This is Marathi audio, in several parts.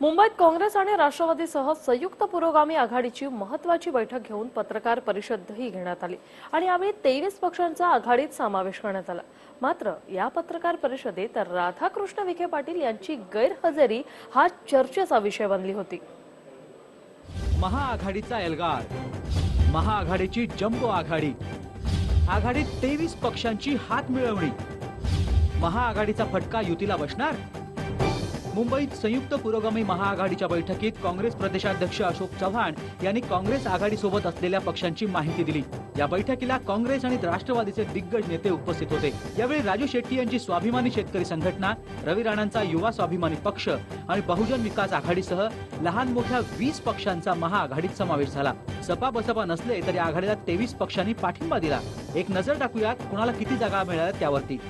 मुंबईत काँग्रेस आणि राष्ट्रवादीसह संयुक्त पुरोगामी आघाडीची महत्वाची बैठक घेऊन पत्रकार परिषदही घेण्यात आली. आणि यावेळी तेवीस पक्षांचा आघाडीत समावेश करण्यात आला. मात्र या पत्रकार परिषदेत राधाकृष्ण विखे पाटील यांची गैरहजेरी हा चर्चेचा विषय बनली होती. महाआघाडीचा एल्गार महाआघाडीची जम्बो आघाडी आघाडीत तेवीस पक्षांची हात मिळवणी महाआघाडीचा फटका युतीला बसणार? मुंबईत संयुक्त पुरोगामी महाआघाडीच्या बैठकीत काँग्रेस प्रदेशाध्यक्ष अशोक चव्हाण यांनी काँग्रेस आघाडीसोबत असलेल्या पक्षांची माहिती दिली. या बैठकीला काँग्रेस आणि राष्ट्रवादीचे दिग्गज नेते उपस्थित होते. यावेळी राजू शेट्टी यांची स्वाभिमानी शेतकरी संघटना रवी राणांचा युवा स्वाभिमानी पक्ष आणि बहुजन विकास आघाडीसह लहान मोठ्या वीस पक्षांचा महाआघाडीत समावेश झाला. सपा बसपा नसले तरी आघाडीला तेवीस पक्षांनी पाठिंबा दिला. एक नजर टाकूयात कुणाला किती जागा मिळाल्या त्यावरती.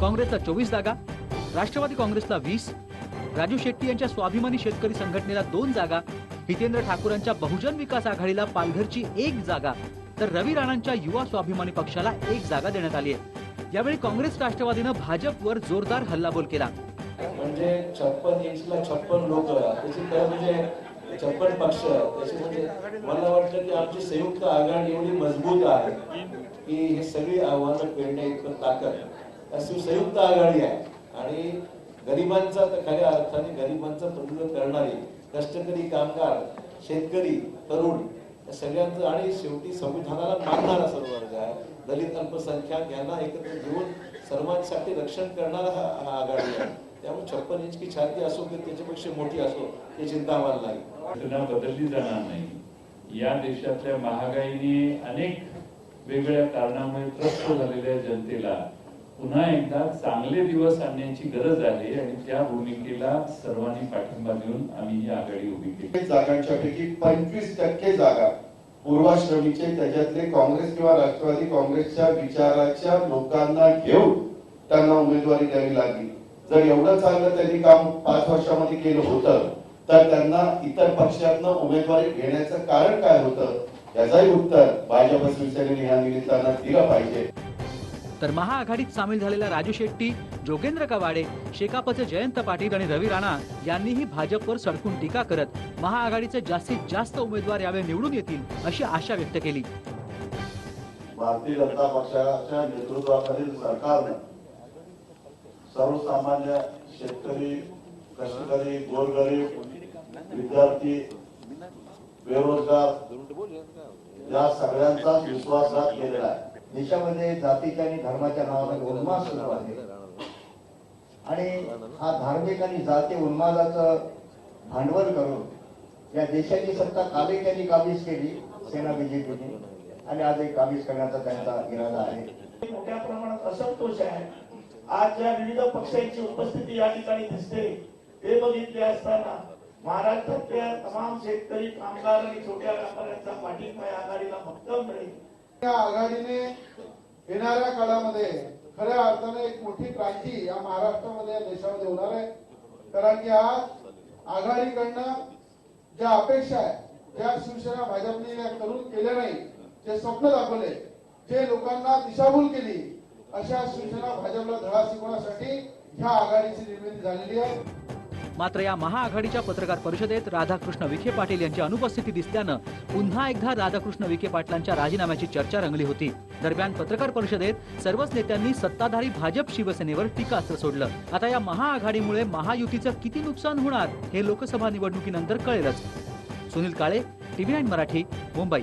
काँग्रेसला चोवीस जागा राष्ट्रवादी काँग्रेसला वीस राजू शेट्टी यांच्या स्वाभिमानी शेतकरी संघटनेला दोन जागा हितेंद्र ठाकूरांच्या बहुजन विकास आघाडीला पालघरची एक जागा तर रवी राणांच्या युवा स्वाभिमानी पक्षाला एक जागा देण्यात आली आहे. यावेळी काँग्रेस राष्ट्रवादीनं भाजपवर जोरदार हल्लाबोल केला. म्हणजे छप्पन इंचला छप्पन लोक त्याची म्हणजे छप्पन पक्ष त्याची म्हणजे मला वाटतं की आमची संयुक्त आघाडी एवढी मजबूत आहे की हे सगळी आव्हानं पेरण्या इतकं ताकद अशी संयुक्त आघाडी आहे. आणि गरिबांचा तर खऱ्या अर्थाने गरिबांचा प्रतिनिधित्व करणारे कष्टकरी कामगार शेतकरी तरुण या सगळ्यांचं आणि शेवटी संविधानाला मानणारा सर्व वर्ग आहे. दलित अल्पसंख्याक यांना एकत्र घेऊन सर्वांसाठी रक्षण करणारा हा हा आघाडी आहे. त्यामुळे छप्पन इंच की छाती असो की त्याच्यापेक्षा मोठी असो ते चिंता आम्हाला नाही. घटना बदलली जाणार नाही. या देशातल्या महागाईने अनेक वेगवेगळ्या कारणामुळे त्रस्त झालेल्या जनतेला पुन्हा एकदा चांगले दिवस आणण्याची गरज आहे आणि त्या भूमिकेला सर्वांनी पाठिंबा देऊन आम्ही ही आघाडी उभी केली. जागांच्या पैकी पंचवीस टक्के जागा पूर्वाश्रमीचे त्याच्यातले काँग्रेस किंवा राष्ट्रवादी काँग्रेसच्या विचाराच्या लोकांना घेऊन त्यांना उमेदवारी द्यावी लागली. जर एवढं चांगलं त्यांनी काम पाच वर्षामध्ये केलं होतं तर त्यांना इतर पक्षातनं उमेदवारी घेण्याचं कारण काय होतं? याचाही उत्तर भाजप शिवसेनेने या निमित्तानं दिलं पाहिजे. तर महाआघाडीत सामील झालेल्या राजू शेट्टी जोगेंद्र कवाडे शेकापचे जयंत पाटील आणि रवी राणा यांनीही भाजपवर सडकून टीका करत महाआघाडीचे जास्तीत जास्त उमेदवार यावेळी निवडून येतील अशी आशा व्यक्त केली. भारतीय जनता पक्षाच्या नेतृत्वाखालील सरकारने सर्वसामान्य शेतकरी कष्टकरी गोरगरीब विद्यार्थी बेरोजगार या सगळ्यांचा विश्वासघात केलेला आहे. देशामध्ये जातीच्या आणि धर्माच्या नावाने उन्माद सुरू आहे. आणि हा धार्मिक आणि जाती उन्मादाचं भांडवल करून या देशाची सत्ता काले त्यांनी काबीज केली सेना बीजेपीने. आणि आज एक काबीज करण्याचा त्यांचा इरादा आहे. मोठ्या प्रमाणात असंतोष आहे. आज ज्या विविध पक्षांची उपस्थिती या ठिकाणी दिसते हे बघितले असताना महाराष्ट्रातल्या तमाम शेतकरी कामगार आणि छोट्या व्यापाऱ्यांचा पाठिंबा या आघाडीला भक्कम मिळेल. या आघाडीने येणाऱ्या काळामध्ये खऱ्या अर्थाने एक मोठी क्रांती या महाराष्ट्रामध्ये या देशामध्ये होणार आहे. कारण की आज आघाडीकडनं ज्या अपेक्षा आहे ज्या शिवसेना भाजपने या करून केल्या नाही जे स्वप्न दाखवले जे लोकांना दिशाभूल केली अशा शिवसेना भाजपला धडा शिकवण्यासाठी ह्या आघाडीची निर्मिती झालेली आहे. मात्र या महाआघाडीच्या पत्रकार परिषदेत राधाकृष्ण विखे पाटील यांची अनुपस्थिती दिसल्यानं पुन्हा एकदा राधाकृष्ण विखे पाटलांच्या राजीनाम्याची चर्चा रंगली होती. दरम्यान पत्रकार परिषदेत सर्वच नेत्यांनी सत्ताधारी भाजप शिवसेनेवर टीकास्त्र सोडलं. आता या महाआघाडीमुळे महायुतीचं किती नुकसान होणार हे लोकसभा निवडणुकीनंतर कळेलच. Sunil Kale TV nine Marathi Mumbai.